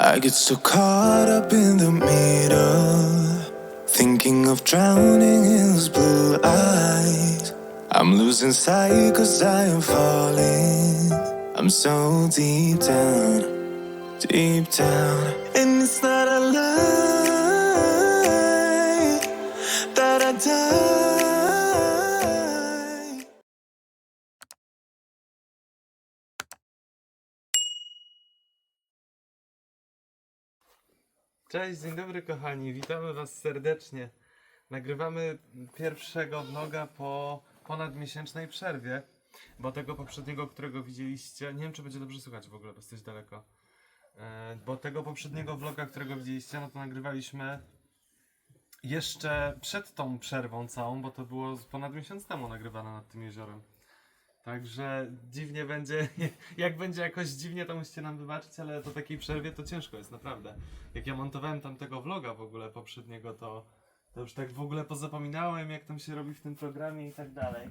I get so caught up in the middle, thinking of drowning in those blue eyes. I'm losing sight cause I am falling. I'm so deep down, deep down. And it's not Cześć, dzień dobry kochani, witamy was serdecznie. Nagrywamy pierwszego vloga po ponadmiesięcznej przerwie, bo tego poprzedniego, którego widzieliście, nie wiem czy będzie dobrze słychać w ogóle, bo jesteś daleko. E, bo tego poprzedniego vloga, którego widzieliście, no to nagrywaliśmy jeszcze przed tą przerwą całą, bo to było ponad miesiąc temu nagrywane nad tym jeziorem. Także dziwnie będzie, jak będzie jakoś dziwnie, to musicie nam wybaczyć, ale po takiej przerwie to ciężko jest, naprawdę. Jak ja montowałem tamtego vloga w ogóle poprzedniego, to, to już tak w ogóle pozapominałem, jak tam się robi w tym programie i tak dalej.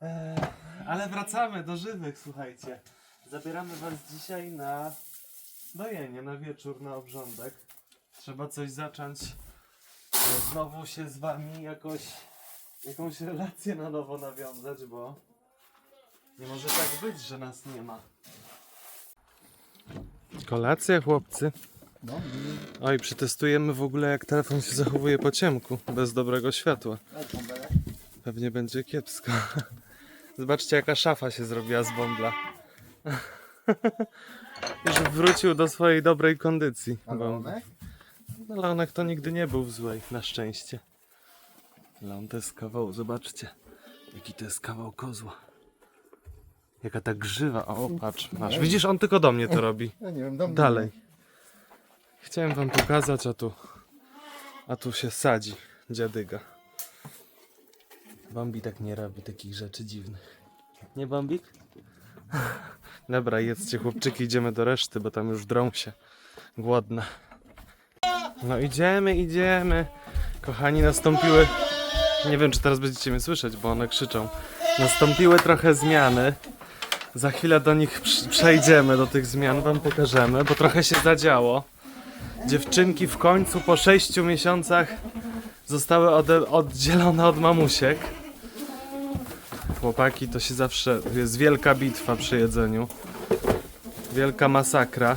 Eee, ale wracamy do żywych, słuchajcie. Zabieramy was dzisiaj na dojenie, na wieczór, na obrządek. Trzeba coś zacząć, e, znowu się z wami jakoś, jakąś relację na nowo nawiązać, bo nie może tak być, że nas nie ma. Kolacja, chłopcy. Oj, przetestujemy w ogóle jak telefon się zachowuje po ciemku, bez dobrego światła. Pewnie będzie kiepsko. Zobaczcie jaka szafa się zrobiła z bąbla. Już wrócił do swojej dobrej kondycji. Balonek? No, Leonek to nigdy nie był w złej, na szczęście. Leon to jest kawał, zobaczcie. Jaki to jest kawał kozła. Jaka ta grzywa. O, patrz, masz. Widzisz, on tylko do mnie to robi. Ja nie wiem, dom Dalej. Chciałem wam pokazać, a tu... A tu się sadzi dziadyga. Bambi tak nie robi takich rzeczy dziwnych. Nie, Bambik? Dobra, jedzcie chłopczyki, idziemy do reszty, bo tam już drą się. Głodna. No idziemy, idziemy. Kochani, nastąpiły... Nie wiem, czy teraz będziecie mnie słyszeć, bo one krzyczą. Nastąpiły trochę zmiany. Za chwilę do nich przejdziemy, do tych zmian wam pokażemy, bo trochę się zadziało. Dziewczynki w końcu po 6 miesiącach zostały oddzielone od mamusiek. Chłopaki to się zawsze jest wielka bitwa przy jedzeniu. Wielka masakra.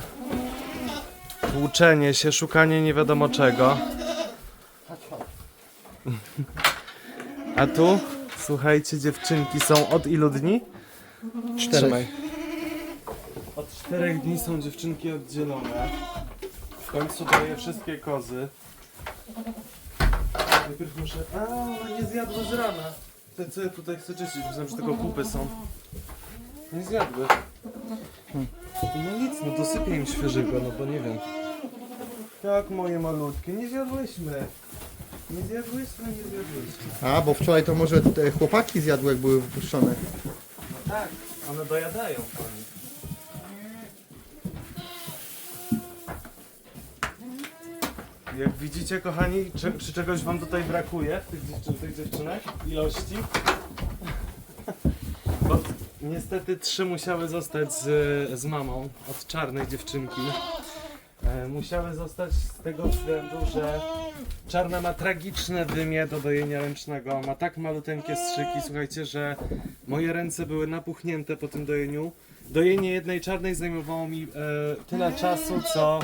Tłuczenie się, szukanie nie wiadomo czego. A tu, słuchajcie, dziewczynki są od ilu dni? Trzymaj. Od czterech dni są dziewczynki oddzielone. W końcu daję wszystkie kozy. Najpierw muszę... A, one nie zjadły z rana. Te co ja tutaj chcę czyścić, myślałem, że tylko kupy są. Nie zjadły. No nic, no dosypię im świeżego, no bo nie wiem. Tak, moje malutkie, nie zjadłyśmy. Nie zjadłyśmy, nie zjadłyśmy. A, bo wczoraj to może te chłopaki zjadły, jak były wypuszczone. Tak, one dojadają pani. Jak widzicie, kochani, czy, czy czegoś wam tutaj brakuje, tych, dziewczyn, tych dziewczynek? Ilości? Bo niestety trzy musiały zostać z, z mamą od czarnej dziewczynki. E, musiały zostać z tego względu, że czarna ma tragiczne wymie do dojenia ręcznego. Ma tak maluteńkie strzyki, słuchajcie, że moje ręce były napuchnięte po tym dojeniu. Dojenie jednej czarnej zajmowało mi e, tyle czasu, co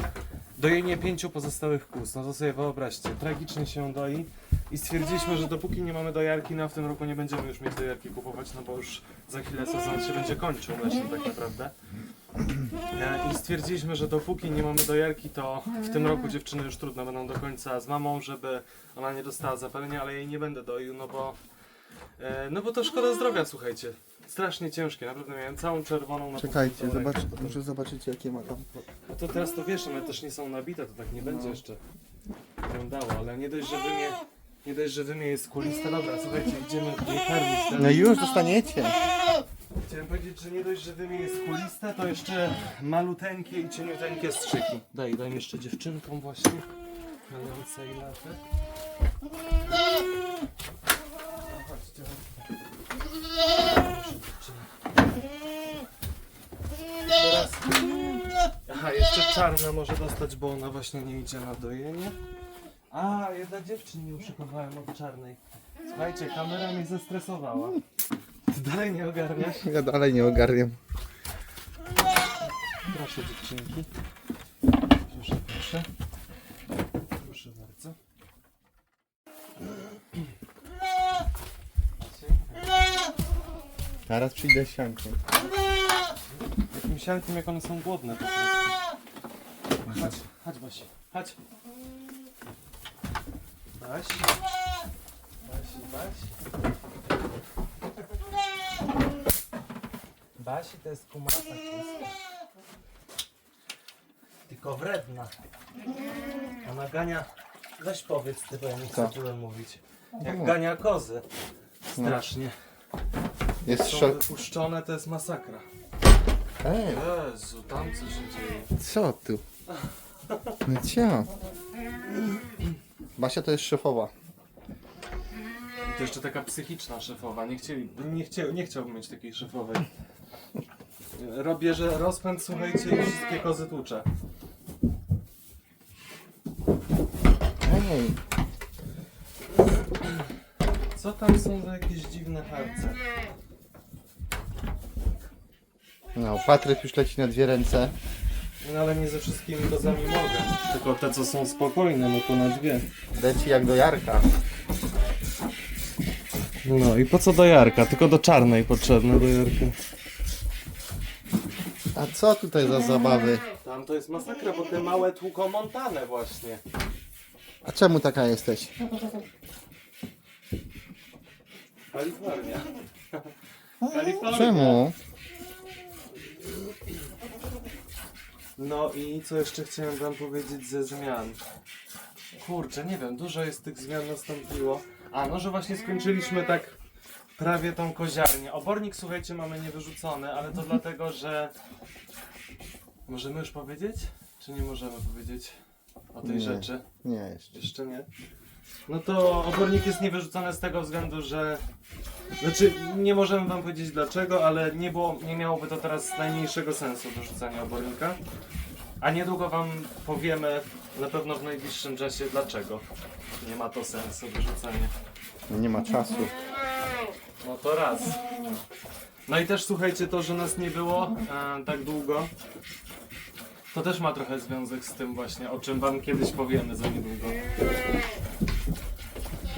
dojenie pięciu pozostałych kóz. No to sobie wyobraźcie, tragicznie się doi. I stwierdziliśmy, że dopóki nie mamy dojarki, no w tym roku nie będziemy już mieć dojarki kupować, no bo już za chwilę sezon się będzie kończył leśny tak naprawdę. E, I stwierdziliśmy, że dopóki nie mamy dojarki, to w tym roku dziewczyny już trudno będą do końca z mamą, żeby ona nie dostała zapalenia, ale jej nie będę doił, no bo e, no bo to szkoda zdrowia, słuchajcie. Strasznie ciężkie, naprawdę miałem całą czerwoną na Czekajcie, zobacz, może zobaczycie jakie ma tam. no to teraz to wiesz, one też nie są nabite, to tak nie będzie jeszcze wyglądało, ale nie dość, że wymie, nie dość, że wymie jest kuliste. Dobra, słuchajcie, idziemy je karmić. No już dostaniecie. Chciałem powiedzieć, że nie dość, że wymie jest kuliste, to jeszcze maluteńkie i cieniuteńkie strzyki. Daj, daj jeszcze dziewczynkom właśnie. Mające i latę. Chodźcie, chodźcie. Proszę, dziewczyny. Teraz Aha, jeszcze czarna może dostać, bo ona właśnie nie idzie na dojenie. A, jedna dziewczyn nie uszykowałem od czarnej. Słuchajcie, kamera mnie zestresowała. Dalej nie ogarniasz? Ja dalej nie ogarniam. Proszę dziewczynki. Proszę, proszę. Proszę bardzo. Teraz przyjdę z sianką. Jakim siankiem, jak one są głodne. po prostu. Chodź, chodź Basi, chodź. Basi. Basi, Basi. Basi to jest kumasa. Tylko wredna. Ona gania... Weź powiedz ty, bo ja nie chcę Co? tyle mówić. No Jak gania kozy. Strasznie. Jest Są szok. wypuszczone, to jest masakra. Ej, Jezu, tam co się dzieje. co tu? No co? Basia to jest szefowa. To jeszcze taka psychiczna szefowa. Nie, chcieli, nie, chciał, nie chciałbym mieć takiej szefowej. Robię, że rozpęd, słuchajcie, i wszystkie kozy tłucze. Ej, Co tam są za jakieś dziwne harce? no Patryk już leci na dwie ręce. No ale nie ze wszystkimi kozami mogę. Tylko te, co są spokojne, no to na dwie. Leci jak do Jarka. No i po co do Jarka? Tylko do czarnej potrzebne do Jarka. A co tutaj za zabawy? Tam to jest masakra, bo te małe tłuką montane właśnie. A czemu taka jesteś? Kalifornia. Kalifornia. Czemu? No i co jeszcze chciałem wam powiedzieć ze zmian? Kurczę, nie wiem, dużo jest tych zmian nastąpiło. A no, że właśnie skończyliśmy tak prawie tą koziarnię. Obornik, słuchajcie, mamy niewyrzucony, ale to dlatego, że... Możemy już powiedzieć? Czy nie możemy powiedzieć o tej Nie. rzeczy? Nie jeszcze. Jeszcze nie. No to obornik jest niewyrzucony z tego względu, że. Znaczy, nie możemy wam powiedzieć dlaczego, ale nie, było, nie miałoby to teraz najmniejszego sensu wyrzucania obornika. A niedługo wam powiemy, na pewno w najbliższym czasie, dlaczego nie ma to sensu wyrzucanie. Nie ma czasu. No to raz. No i też słuchajcie, to, że nas nie było e, tak długo, to też ma trochę związek z tym właśnie, o czym wam kiedyś powiemy za niedługo.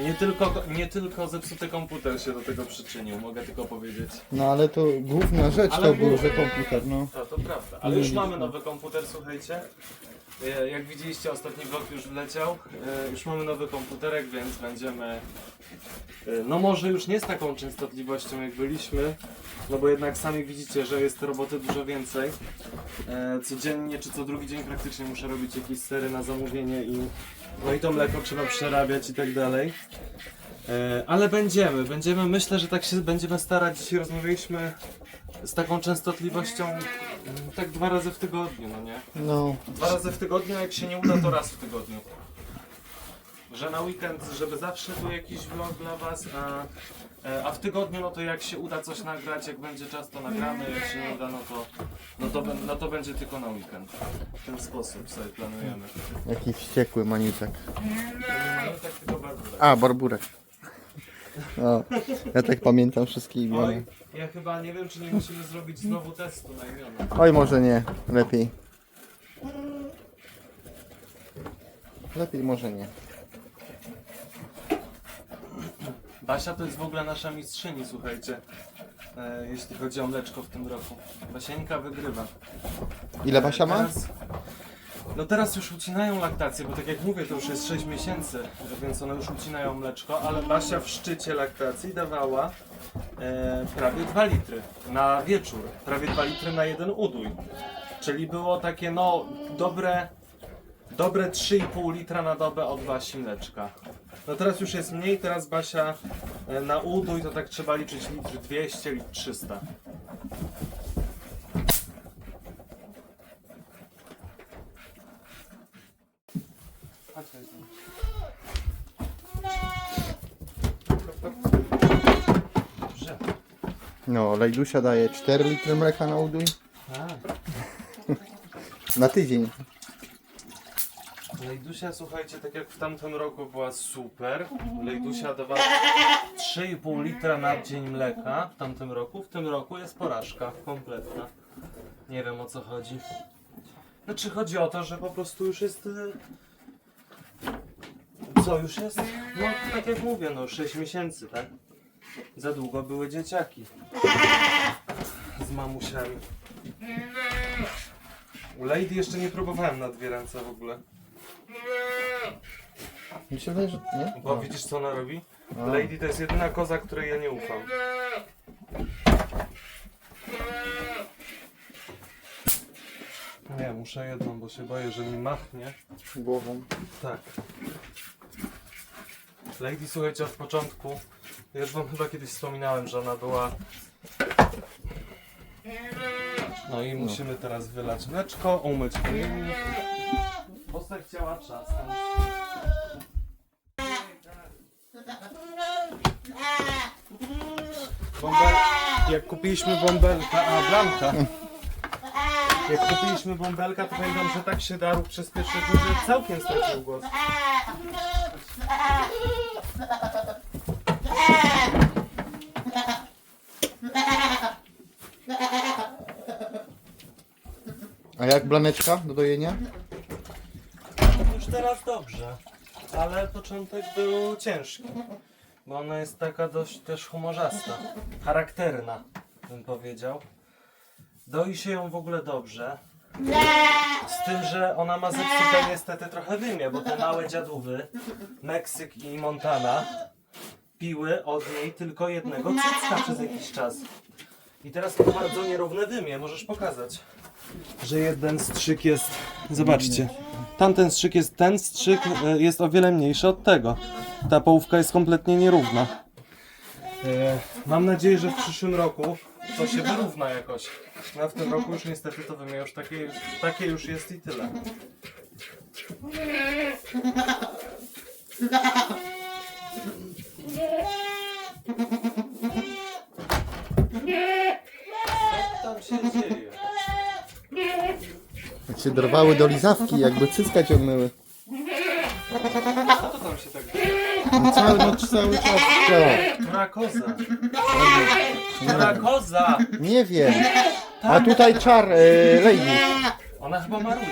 Nie tylko, nie tylko zepsuty komputer się do tego przyczynił, mogę tylko powiedzieć. No ale to główna rzecz Ale to był, mów- że komputer, no. To, to prawda. Ale już mamy nowy komputer, słuchajcie. E, Jak widzieliście, ostatni vlog już wleciał. E, Już mamy nowy komputerek, więc będziemy. e, No może już nie z taką częstotliwością jak byliśmy. No bo jednak sami widzicie, że jest roboty dużo więcej. Codziennie czy co drugi dzień praktycznie muszę robić jakieś sery na zamówienie i no i to mleko trzeba przerabiać i tak dalej. Ale będziemy, będziemy, myślę, że tak się będziemy starać. Dzisiaj rozmawialiśmy z taką częstotliwością mm, tak dwa razy w tygodniu, no nie? No, Dwa razy w tygodniu, a jak się nie uda, to raz w tygodniu. Że na weekend, żeby zawsze był jakiś vlog dla was, a, e, a w tygodniu, no to jak się uda coś nagrać, jak będzie czas, to nagramy, jak się nie uda, no to, no to, bę- no to będzie tylko na weekend. W ten sposób sobie planujemy. jaki wściekły maniutek. Mamy tak tylko barburek. A, barburek. O, ja tak pamiętam wszystkie imiona. Oj, ja chyba nie wiem, czy nie musimy zrobić znowu testu na imiona. Oj, może nie. Lepiej. Lepiej może nie. Basia to jest w ogóle nasza mistrzyni, słuchajcie. E, jeśli chodzi o mleczko w tym roku. Basieńka wygrywa. Ile Basia ma? Teraz, no teraz już ucinają laktację, bo tak jak mówię, to już jest 6 miesięcy, więc one już ucinają mleczko, ale Basia w szczycie laktacji dawała e, prawie 2 litry na wieczór. Prawie 2 litry na jeden udój. Czyli było takie no dobre, dobre 3,5 litra na dobę od Basi mleczka. No teraz już jest mniej, teraz Basia e, na udój to tak trzeba liczyć litr 200, litr 300. Chodź, chodź. Dobrze. No, Lejdusia daje 4 litry mleka na udój. A. Na tydzień. Lejdusia, słuchajcie, tak jak w tamtym roku była super. Lejdusia dawała 3,5 litra na dzień mleka w tamtym roku. W tym roku jest porażka kompletna. Nie wiem o co chodzi. Znaczy chodzi o to, że po prostu już jest... y, Co już jest? No tak jak mówię, no 6 miesięcy, tak? Za długo były dzieciaki. Z mamusiami. U Lady jeszcze nie próbowałem na dwie ręce w ogóle. Mi się wydaje, że nie? Bo widzisz co ona robi? A. Lady to jest jedyna koza, której ja nie ufam. Nie, muszę jedną, bo się boję, że mi machnie. Głową. Tak. Lady, słuchajcie, od początku, ja już wam chyba kiedyś wspominałem, że ona była... No i musimy teraz wylać mleczko, umyć pojemnik. Bo se chciała trzasnąć. Bąbel... Jak kupiliśmy bąbelka, a Blanka. Jak kupiliśmy bąbelka, to pamiętam, że tak się darł przez pierwsze dni, że całkiem stracił głos. A jak blaneczka do dojenia? Już teraz dobrze, ale początek był ciężki. Bo ona jest taka dość też humorzasta, charakterna, bym powiedział. Doi się ją w ogóle dobrze. Z tym, że ona ma zepsute niestety trochę wymie, bo te małe dziadówy, Meksyk i Montana, piły od niej tylko jednego cycka przez jakiś czas. I teraz to bardzo nierówne wymie, możesz pokazać. Że jeden strzyk jest. Zobaczcie. Tamten strzyk jest. Ten strzyk e, jest o wiele mniejszy od tego. Ta połówka jest kompletnie nierówna. E, Mam nadzieję, że w przyszłym roku to się wyrówna jakoś. No a w tym roku już niestety to wymie już takie, takie już jest i tyle. Co tam się dzieje? Się dorwały do lizawki, jakby cycka ciągnęły. Co to tam się tak dzieje? No cały, no, cały czas to. Która koza? Która koza? Nie wiem. A tutaj czar e, lady. Ona chyba maruje.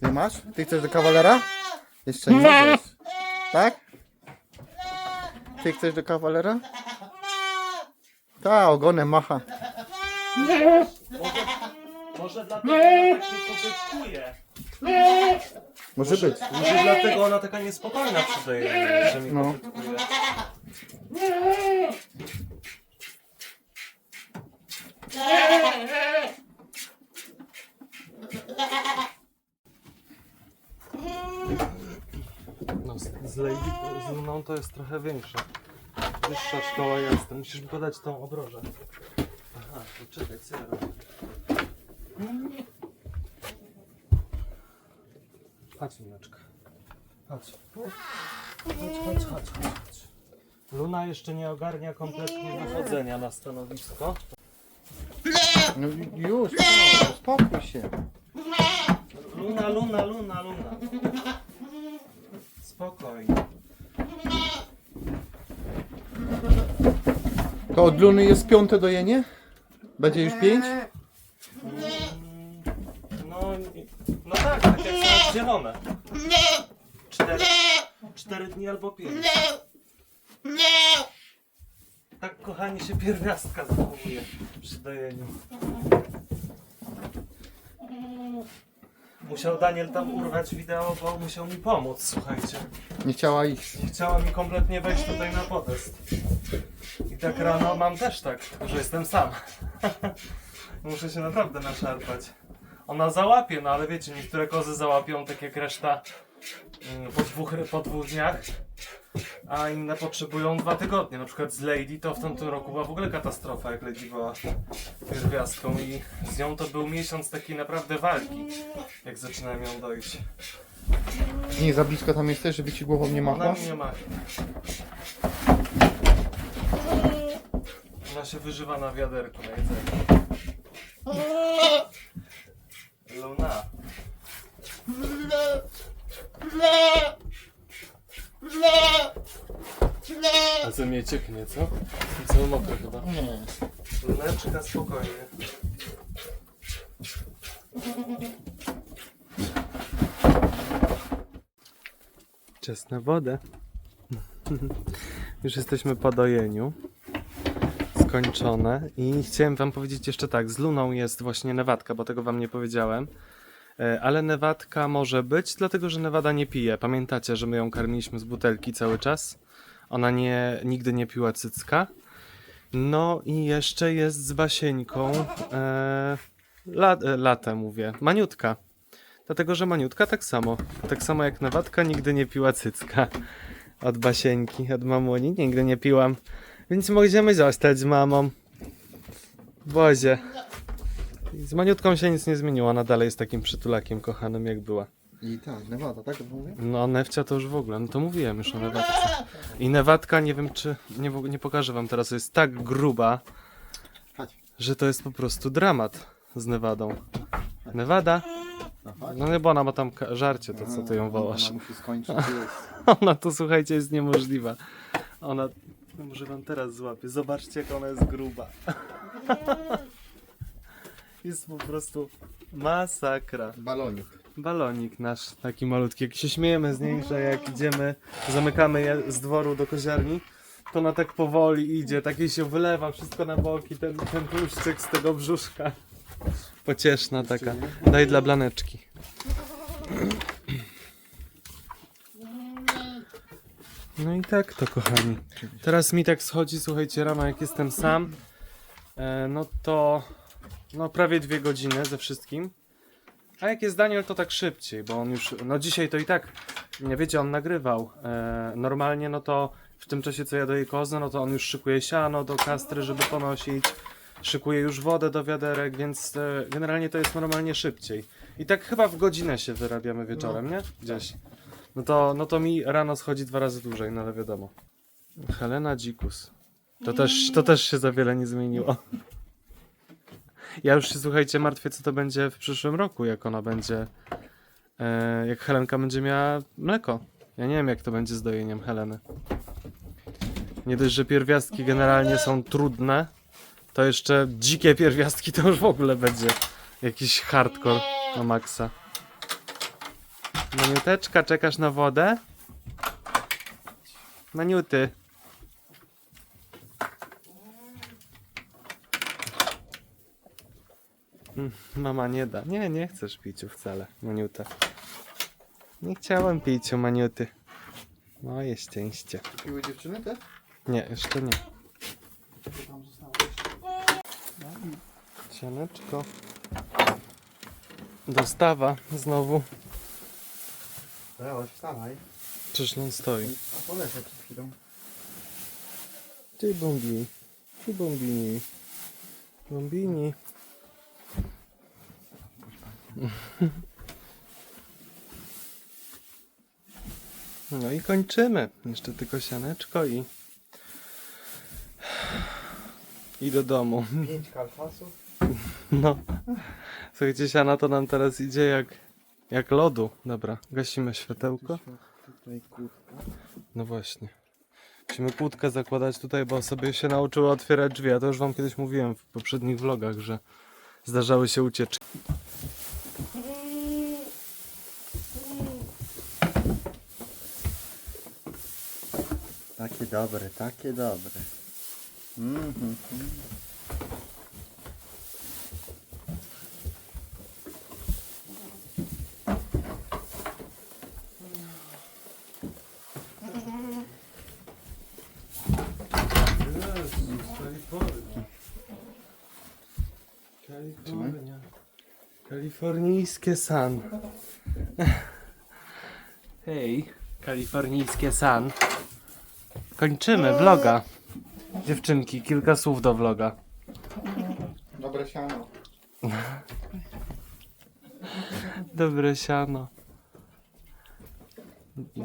Ty masz? Ty chcesz do kawalera? Jeszcze nie. Tak? Ty chcesz do kawalera? Ta, ogonem macha. Może dlatego ona tak nie pozyskuje. Może być. Może dlatego ona taka niespokojna przy tej, że mi No. pozyskuje. No, z, z Lady, z Luną to jest trochę większa. Wyższa szkoła jazdy. Musisz mi podać tą obrożę. Aha, to czekaj, co ja robię? Chodź, Mineczka. Chodź. Chodź, chodź, chodź, chodź. Luna jeszcze nie ogarnia kompletnie wychodzenia na stanowisko. No już, no, uspokój się. Luna, Luna, Luna, Luna. Spokojnie. To od Luny jest piąte dojenie? Będzie już pięć? No, no tak, tak jak są zielone. Cztery, cztery dni albo pięć. Tak kochani się pierwiastka zachowuje przy dojeniu. Musiał Daniel tam urwać wideo, bo musiał mi pomóc, słuchajcie. Nie chciała iść. Nie chciała mi kompletnie wejść tutaj na podest. I tak rano mam też tak, że jestem sam. Muszę się naprawdę naszarpać. Ona załapie, no ale wiecie, niektóre kozy załapią tak jak reszta mm, po dwóch, po dwóch dniach, a inne potrzebują dwa tygodnie. Na przykład z Lady to w tamtym roku była w ogóle katastrofa, jak Lady była pierwiastką i z nią to był miesiąc takiej naprawdę walki, jak zaczynałem ją dojść. Nie za blisko tam jesteś, żeby ci głową nie Ona machła? mi nie ma. Ona się wyżywa na wiaderku na jedzenie. Mnie cieknie, co? Co mokre chyba. Nie. Luneczka spokojnie. Czas na wodę. Już jesteśmy po dojeniu. Skończone. I chciałem wam powiedzieć jeszcze tak, z Luną jest właśnie Newadka, bo tego wam nie powiedziałem. E, Ale Newadka może być, dlatego że Nevada nie pije. Pamiętacie, że my ją karmiliśmy z butelki cały czas? Ona nie, nigdy nie piła cycka. No i jeszcze jest z Basieńką e, la, e, mówię, Maniutka. Dlatego, że Maniutka tak samo. Tak samo jak Nawatka nigdy nie piła cycka. Od Basieńki, od mamuni nigdy nie piłam. Więc możemy zostać z mamą. Bozie. Z Maniutką się nic nie zmieniło, ona dalej jest takim przytulakiem kochanym jak była. I tak, Nevada, tak mówię? No, Newcia to już w ogóle, no to mówiłem już o Newatce. I Newatka, nie wiem czy, nie, w- nie pokażę wam teraz, jest tak gruba, Chodź. że to jest po prostu dramat z Nevadą. Nevada? No, chodź. No nie, bo ona ma tam ka- żarcie, to co ty ją wołasz. Ona musi skończyć jest. Ona to słuchajcie jest niemożliwa. Ona, no może wam teraz złapię, zobaczcie jak ona jest gruba. Jest po prostu masakra. Balonik. Balonik nasz, taki malutki. Jak się śmiejemy z niej, że jak idziemy, zamykamy je z dworu do koziarni, to ona tak powoli idzie, tak jej się wylewa wszystko na boki, ten, ten tłuszczyk z tego brzuszka. Pocieszna taka. Daj dla blaneczki. No i tak to kochani. Teraz mi tak schodzi, słuchajcie, rano jak jestem sam, e, no to no prawie dwie godziny ze wszystkim. A jak jest Daniel, to tak szybciej, bo on już, no dzisiaj to i tak, nie wiecie, on nagrywał. E, normalnie, no to w tym czasie, co ja doję kozę, no to on już szykuje siano do kastry, żeby ponosić, szykuje już wodę do wiaderek, więc e, generalnie to jest normalnie szybciej. I tak chyba w godzinę się wyrabiamy wieczorem, nie? Gdzieś. No to, no to mi rano schodzi dwa razy dłużej, no ale wiadomo. Helena Dzikus. To też, to też się za wiele nie zmieniło. Ja już się słuchajcie martwię, co to będzie w przyszłym roku, jak ona będzie. E, jak Helenka będzie miała mleko. Ja nie wiem, jak to będzie z dojeniem Heleny. Nie dość, że pierwiastki generalnie są trudne, to jeszcze dzikie pierwiastki to już w ogóle będzie jakiś hardcore na maksa. Maniuteczka, czekasz na wodę? Maniuty. Mama nie da. Nie, nie chcesz piciu wcale, Maniuta. Nie chciałem piciu, Maniuty. Moje szczęście. Piły dziewczyny te? Nie, jeszcze nie. Co tam zostało? Sianeczko. Dostawa znowu. Leoś, wstawaj. Czyż on stoi? A polecę przed chwilą. Ty bombini. Ty bombini. Bombini. No i kończymy. Jeszcze tylko sianeczko i... I do domu. Pięć kalfasów. No. Słuchajcie, siana to nam teraz idzie jak... Jak lodu. Dobra, gasimy światełko. Tutaj kurtka. No właśnie. Musimy kłódkę zakładać tutaj, bo sobie się nauczyły otwierać drzwi. Ja to już wam kiedyś mówiłem w poprzednich vlogach, że zdarzały się ucieczki. Takie dobre, takie dobre. Mhm. Kalifornia. Kalifornijskie san. Hej, kalifornijskie san. Kończymy vloga. Dziewczynki, kilka słów do vloga. Dobre siano. Dobre siano.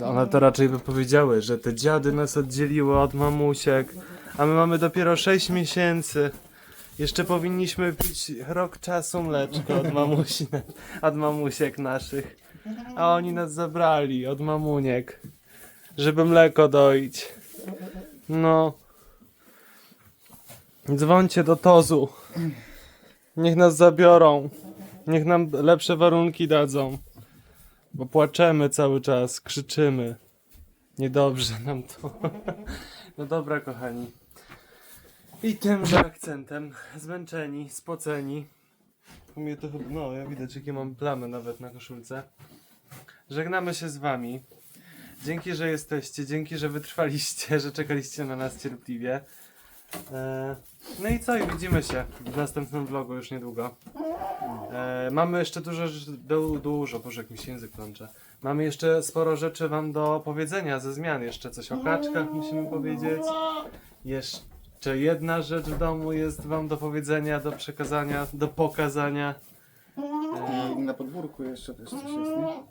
One to raczej by powiedziały, że te dziady nas oddzieliły od mamusiek, A my mamy dopiero 6 miesięcy. Jeszcze powinniśmy pić rok czasu mleczko od mamusi, od mamusiek naszych. A oni nas zabrali od mamuniek, żeby mleko doić. No. Dzwońcie do Tozu. Niech nas zabiorą. Niech nam lepsze warunki dadzą. Bo płaczemy cały czas, krzyczymy. Niedobrze nam to. No dobra, kochani. I tymże akcentem, zmęczeni, spoceni. Mnie to chyba, no, ja widać jakie mam plamy nawet na koszulce. Żegnamy się z wami. Dzięki, że jesteście, dzięki, że wytrwaliście, że czekaliście na nas cierpliwie. E, no i co, i widzimy się w następnym vlogu już niedługo. E, mamy jeszcze dużo, rzeczy- du, dużo, boże jak mi się język plącze. Mamy jeszcze sporo rzeczy wam do powiedzenia ze zmian. Jeszcze coś o kaczkach musimy powiedzieć. Jeszcze jedna rzecz w domu jest wam do powiedzenia, do przekazania, do pokazania. E, I na podwórku jeszcze też coś jest, nie?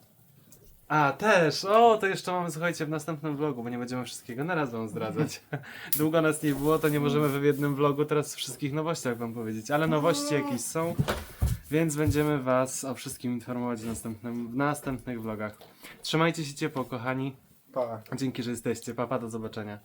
A, też! O, to jeszcze mamy, słuchajcie, w następnym vlogu, bo nie będziemy wszystkiego na raz wam zdradzać. Długo nas nie było, to nie możemy w jednym vlogu teraz o wszystkich nowościach wam powiedzieć, ale nowości jakieś są, więc będziemy was o wszystkim informować w, następnym, w następnych vlogach. Trzymajcie się ciepło, kochani. Pa. Dzięki, że jesteście. Papa, do zobaczenia.